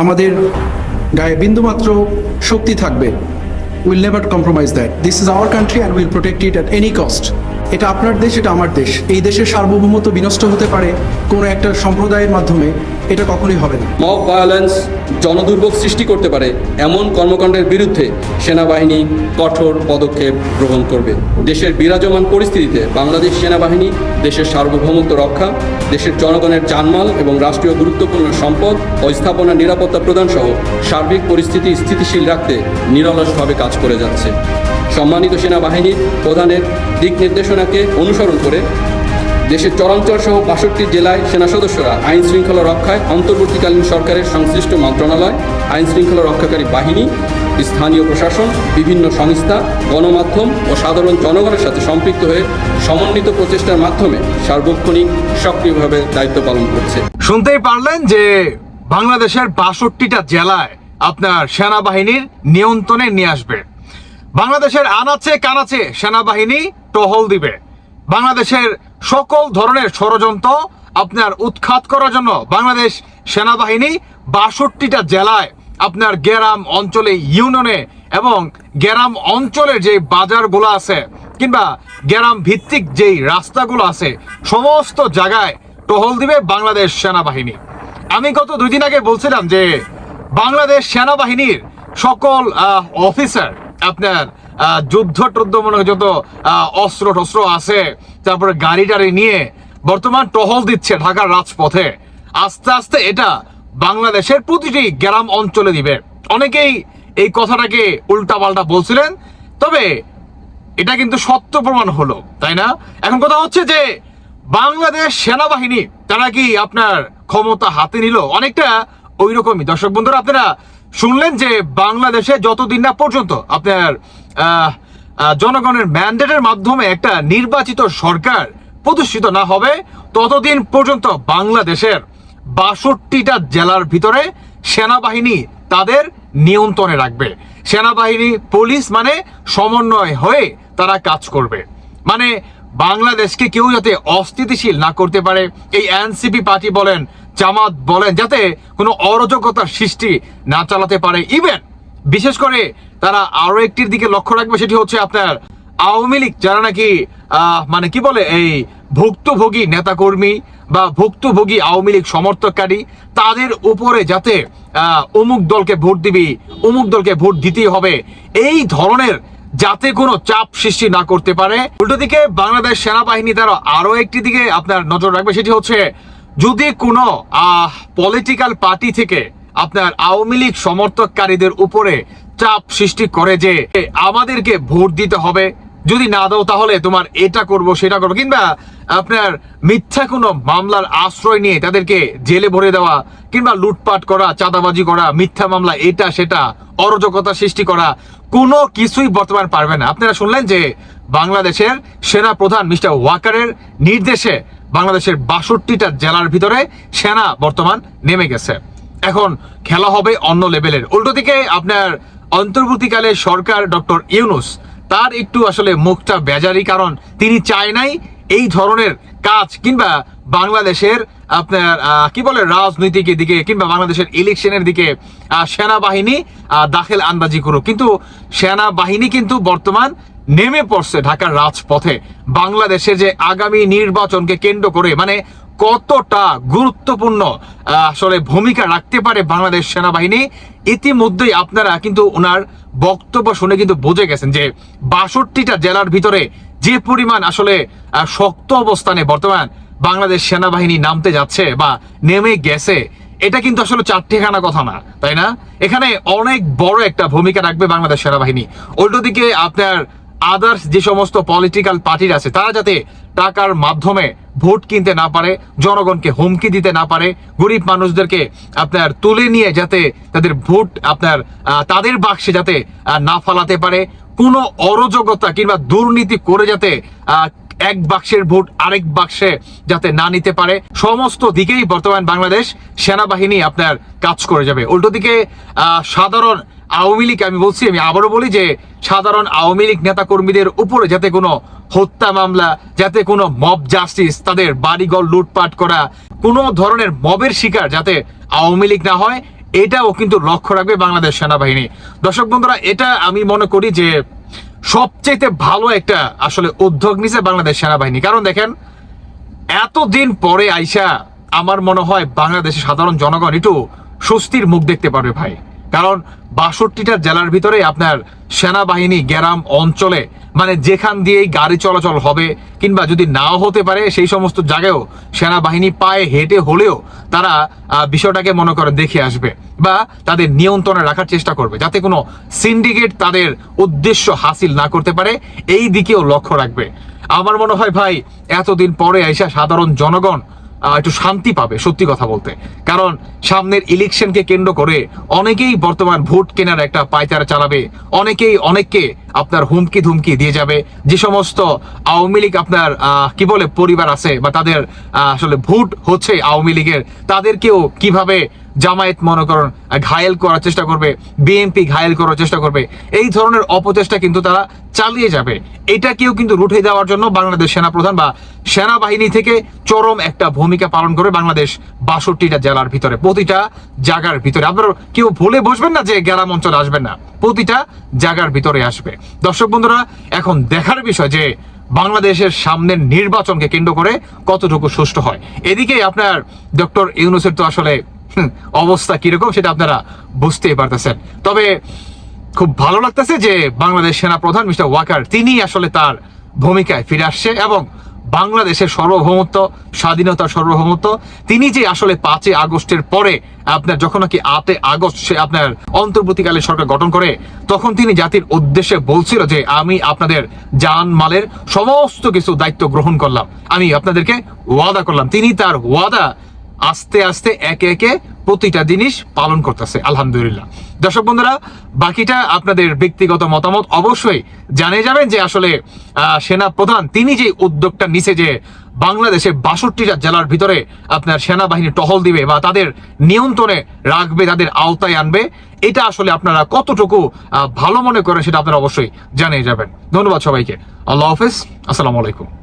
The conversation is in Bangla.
আমাদের গায়ে বিন্দুমাত্র শক্তি থাকবে। Will never compromise that this is our country and will protect it at any cost এটা আপনার দেশ, এটা আমার দেশ। এই দেশের সার্বভৌমত্ব বিনষ্ট হতে পারে কোনো একটা সম্প্রদায়ের মাধ্যমে, এটা কখনোই হবে না। মব ভায়োলেন্স জনদুর্ভোগ সৃষ্টি করতে পারে এমন কর্মকাণ্ডের বিরুদ্ধে সেনাবাহিনী কঠোর পদক্ষেপ গ্রহণ করবে। দেশের বিরাজমান পরিস্থিতিতে বাংলাদেশ সেনাবাহিনী দেশের সার্বভৌমত্ব রক্ষা, দেশের জনগণের জানমাল এবং রাষ্ট্রীয় গুরুত্বপূর্ণ সম্পদ ও স্থাপনা নিরাপত্তা প্রদান সহ সার্বিক পরিস্থিতি স্থিতিশীল রাখতে নিরলসভাবে কাজ করে যাচ্ছে। সম্মানিত সেনাবাহিনীর প্রধানের দিক নির্দেশনাকে অনুসরণ করে দেশের চরাঞ্চল সহ বাষট্টি জেলায় সেনা সদস্যরা আইন শৃঙ্খলা রক্ষায় অন্তর্বর্তীকালীন সরকারের সংশ্লিষ্ট মন্ত্রণালয়, আইন শৃঙ্খলা রক্ষাকারী বাহিনী, স্থানীয় প্রশাসন, বিভিন্ন সংস্থা, গণমাধ্যম ও সাধারণ জনগণের সাথে সম্পৃক্ত হয়ে সমন্বিত প্রচেষ্টার মাধ্যমে সার্বক্ষণিক সক্রিয়ভাবে দায়িত্ব পালন করছে। শুনতেই পারলেন যে বাংলাদেশের বাষট্টিটা জেলায় আপনার সেনাবাহিনীর নিয়ন্ত্রণে নিয়ে আসবে। বাংলাদেশের আনাচে কানাচে সেনাবাহিনী টহল দিবে। বাংলাদেশের সকল ধরনের ষড়যন্ত্র আপনার উৎখাত করার জন্য বাংলাদেশ সেনাবাহিনী বাষট্টিটা জেলায় আপনার গ্রাম অঞ্চলে ইউনিয়নে এবং গ্রাম অঞ্চলের যে বাজারগুলো আছে কিংবা গ্রাম ভিত্তিক যেই রাস্তাগুলো আছে, সমস্ত জায়গায় টহল দিবে বাংলাদেশ সেনাবাহিনী। আমি গত দুই দিন আগে বলছিলাম যে বাংলাদেশ সেনাবাহিনীর সকল অফিসার আপনার যুদ্ধ টুদ্ধ মনে হয় যত অস্ত্র টস্ত্র আছে, তারপরে গাড়ি টাড়ি নিয়ে বর্তমান টহল দিচ্ছে ঢাকার রাজপথে। আস্তে আস্তে এটা বাংলাদেশের প্রতিটি গ্রাম অঞ্চলে দিবে। অনেকেই এই কথাটাকে উল্টাপাল্টা বলছিলেন, তবে এটা কিন্তু সত্য প্রমাণ হলো, তাই না? এখন কথা হচ্ছে যে বাংলাদেশ সেনাবাহিনী, তারা কি আপনার ক্ষমতা হাতে নিল? অনেকটা ওই রকমই দর্শক বন্ধুরা, আপনারা শুনলেন যে বাংলাদেশে যতদিন না পর্যন্ত আপনার জনগণের ম্যান্ডেটের মাধ্যমে একটা নির্বাচিত সরকার প্রতিষ্ঠিত না হবে, ততদিন পর্যন্ত বাংলাদেশের বাষট্টিটা জেলার ভিতরে সেনাবাহিনী তাদের নিয়ন্ত্রণে রাখবে। সেনাবাহিনী, পুলিশ মানে সমন্বয় হয়ে তারা কাজ করবে। মানে বাংলাদেশকে কেউ যাতে অস্থিতিশীল না করতে পারে, এই এনসিপি পার্টি বলেন জামাত বলেন, যাতে কোনো অরাজকতার সৃষ্টি না চালাতে পারে। ইভেন বিশেষ করে তারা আরও একটির দিকে লক্ষ্য রাখবে, সেটি হচ্ছে আপনার আওয়ামী লীগ, যারা নাকি মানে কি বলে, এই ভুক্তভোগী নেতাকর্মী বা ভুক্তভোগী আওয়ামী লীগ সমর্থককারী, তাদের উপরে যাতে অমুক দলকে ভোট দিবি, অমুক দলকে ভোট দিতেই হবে, এই ধরনের যাতে কোনো চাপ সৃষ্টি না করতে পারে। উল্টো দিকে বাংলাদেশ সেনাবাহিনী তারা আরও একটি দিকে আপনার নজর রাখবে, সেটি হচ্ছে যদি কোনো পলিটিক্যাল পার্টি থেকে আপনার আওয়ামী লীগ সমর্থককারীদের উপরে চাপ সৃষ্টি করে যে আমাদেরকে ভোট দিতে হবে, যদি না দাও তাহলে তোমার এটা করব, সেটা করব, কিংবা আপনার মিথ্যা কোনো মামলার আশ্রয় নিয়ে তাদেরকে জেলে ভরে দেওয়া, কিংবা লুটপাট করা, চাঁদাবাজি করা, মিথ্যা মামলা, এটা, সেটা, অরাজকতা সৃষ্টি করা, কোনো কিছুই বর্তমান পারবে না। আপনারা শুনলেন যে বাংলাদেশের সেনা প্রধান মিস্টার ওয়াকারের নির্দেশে বাংলাদেশের বাষট্টিটা জেলার ভিতরে সেনা বর্তমান নেমে গেছে। এখন খেলা হবে অন্য লেভেলের। উল্টো দিকে আপনার অন্তর্বর্তীকালে সরকার ডক্টর ইউনুস, তার একটু আসলে মুখটা বেজারি, কারণ তিনি চায় নাই এই ধরনের কাজ, কিংবা বাংলাদেশের আপনার কি বলে, রাজনৈতিক দিকে কিংবা বাংলাদেশের ইলেকশনের দিকে সেনাবাহিনী দাখেল আন্দাজি করুক। কিন্তু সেনাবাহিনী কিন্তু বর্তমান নেমে পড়ছে ঢাকার রাজপথে। বাংলাদেশে যে আগামী নির্বাচনকে কেন্দ্র করে মানে কতটা গুরুত্বপূর্ণ আসলে ভূমিকা রাখতে পারে বাংলাদেশ সেনাবাহিনী, ইতিমধ্যেই আপনারা কিন্তু ওনার বক্তব্য শুনে কিন্তু বুঝে গেছেন যে বাষট্টিটা জেলার ভিতরে যে পরিমাণ আসলে শক্ত অবস্থানে বর্তমান বাংলাদেশ সেনাবাহিনী নামতে যাচ্ছে বা নেমে গেছে, এটা কিন্তু আসলে চারটেখানা কথা না, তাই না? এখানে অনেক বড় একটা ভূমিকা রাখবে বাংলাদেশ সেনাবাহিনী। উল্টো দিকে আপনার আদার্স যে সমস্ত পলিটিক্যাল পার্টির আছে, তারা যাতে টাকার মাধ্যমে ভোট কিনতে না পারে, জনগণকে হুমকি দিতে না পারে, গরিব মানুষদেরকে আপনার তুলে নিয়ে যাতে তাদের ভোট আপনার তাদের বাক্সে যাতে না ফালাতে পারে, কোনো অরাজকতা কিংবা দুর্নীতি করে যাতে এক বাক্সের ভোট আরেক বাক্সে যাতে না নিতে পারে, সমস্ত দিকেই বর্তমান বাংলাদেশ সেনাবাহিনী আপনার কাজ করে যাবে। উল্টো দিকে সাধারণ আওয়ামী লীগ আমি বলছি, আমি আবারও বলি যে সাধারণ আওয়ামী লীগ নেতা কর্মীদের উপরে যাতে কোনো হত্যা মামলা, যাতে কোনো মব জাস্টিস তাদের বাড়িঘর লুটপাট করা, কোনো ধরনের মবের শিকার যাতে আওয়ামী লীগ না হয়, এটাও কিন্তু লক্ষ্য রাখবে বাংলাদেশ সেনাবাহিনী। দর্শক বন্ধুরা, এটা আমি মনে করি যে সবচেয়ে ভালো একটা আসলে উদ্যোগ নিছে বাংলাদেশ সেনাবাহিনী। কারণ দেখেন, এতদিন পরে আইসা আমার মনে হয় বাংলাদেশের সাধারণ জনগণ একটু স্বস্তির মুখ দেখতে পারবে ভাই। কারণ বাষট্টিটা জেলার ভিতরে আপনার সেনাবাহিনী, গ্রাম, অঞ্চলে মানে যেখান দিয়েই গাড়ি চলাচল হবে কিংবা যদি নাও হতে পারে, সেই সমস্ত জায়গায়ও সেনাবাহিনী পায়ে হেঁটে হলেও তারা বিষয়টাকে মনে করে দেখে আসবে বা তাদের নিয়ন্ত্রণে রাখার চেষ্টা করবে যাতে কোনো সিন্ডিকেট তাদের উদ্দেশ্য হাসিল না করতে পারে, এই দিকেও লক্ষ্য রাখবে। আমার মনে হয় ভাই, এতদিন পরে আইসা সাধারণ জনগণ একটু শান্তি পাবে, সত্যি কথা বলতে। কারণ সামনের ইলেকশনকে কেন্দ্র করে অনেকেই বর্তমান ভোট কেনার একটা পায়তারা চালাবে, অনেকেই অনেককে আপনার হুমকি ধুমকি দিয়ে যাবে। যে সমস্ত আওয়ামী লীগ আপনার কি বলে, পরিবার আছে বা তাদের আসলে ভোট হচ্ছে আওয়ামী লীগের, তাদেরকেও কীভাবে জামায়াত মনে করেন ঘায়েল করার চেষ্টা করবে, বিএনপি ঘায়েল করার চেষ্টা করবে, এই ধরনের অপচেষ্টা কিন্তু তারা চালিয়ে যাবে। এটাকেও কিন্তু রুঠে দেওয়ার জন্য বাংলাদেশ সেনাপ্রধান বা সেনাবাহিনী থেকে চরম একটা ভূমিকা পালন করে বাংলাদেশ বাষট্টিটা জেলার ভিতরে, প্রতিটা জায়গার ভিতরে। আপনারা কেউ ভুলে বসবেন না যে গ্রাম অঞ্চলে আসবেন না, প্রতিটা জায়গার ভিতরে আসবে। দর্শক বন্ধুরা, এখন দেখার বিষয় যে বাংলাদেশের সামনের নির্বাচনকে কেন্দ্র করে কতটুকু সুষ্ঠু হয়। এদিকে আপনার ডক্টর ইউনুসের তো আসলে অবস্থা কীরকম সেটা আপনারা বুঝতেই পারতেছেন। তবে খুব ভালো লাগতেছে যে বাংলাদেশ সেনা প্রধান মিস্টার ওয়াকার, তিনি আসলে তার ভূমিকায় ফিরে আসছে এবং বাংলাদেশের সার্বভৌমত্ব, স্বাধীনতার সার্বভৌমত্ব, তিনি যে আসলে পাঁচই আগস্টের পরে আপনার যখন নাকি আটে আগস্ট সে আপনার অন্তর্বর্তীকালে সরকার গঠন করে, তখন তিনি জাতির উদ্দেশ্যে বলছিল যে আমি আপনাদের জান মালের সমস্ত কিছু দায়িত্ব গ্রহণ করলাম। আমি আপনাদেরকে ওয়াদা করলাম। তিনি তার ওয়াদা আস্তে আস্তে একে একে প্রতিটা জিনিস পালন করতেছে, আলহামদুলিল্লাহ। দর্শক বন্ধুরা, বাকিটা আপনাদের ব্যক্তিগত মতামত অবশ্যই জানিয়ে যাবেন যে আসলে সেনা প্রধান তিনি যে উদ্যোগটা নিছে যে বাংলাদেশে বাষট্টিটা জেলার ভিতরে আপনার সেনাবাহিনী টহল দিবে বা তাদের নিয়ন্ত্রণে রাখবে, তাদের আওতায় আনবে, এটা আসলে আপনারা কতটুকু ভালো মনে করে সেটা আপনারা অবশ্যই জানিয়ে যাবেন। ধন্যবাদ সবাইকে। আল্লাহ হাফেজ। আসসালামু আলাইকুম।